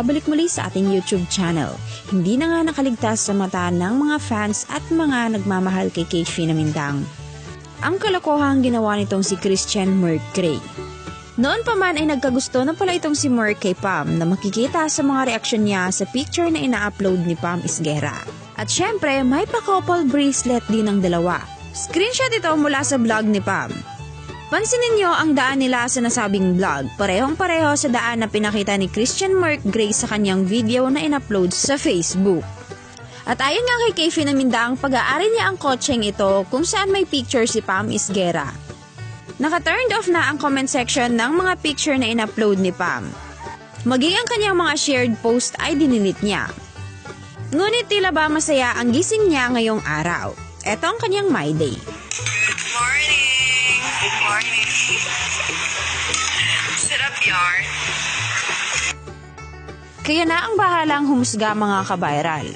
Balik muli sa ating YouTube channel. Hindi na nga nakaligtas sa mata ng mga fans at mga nagmamahal kay Kate Finamindang. Ang kalokohang ginawa nitong si Christian Mercury. Noon pa man ay nagkagusto na pala itong si Merc kay Pam na makikita sa mga reaksyon niya sa picture na ina-upload ni Pam Isguera. At syempre, may pa-couple bracelet din ang dalawa. Screenshot ito mula sa vlog ni Pam. Pansinin niyo ang daan nila sa nasabing vlog. Parehong-pareho sa daan na pinakita ni Christian Mark Gray sa kanyang video na in-upload sa Facebook. At ayon nga kay Kay Finamindang, pag-aari niya ang kotseng ito kung saan may picture si Pam Isguera. Naka-turned off na ang comment section ng mga picture na in-upload ni Pam. Maging ang kanyang mga shared post ay dinilit niya. Ngunit tila ba masaya ang gising niya ngayong araw. Ito ang kanyang my day. Morning! Sarap yarn. Kaya na ang bahalang humusga mga kabayral.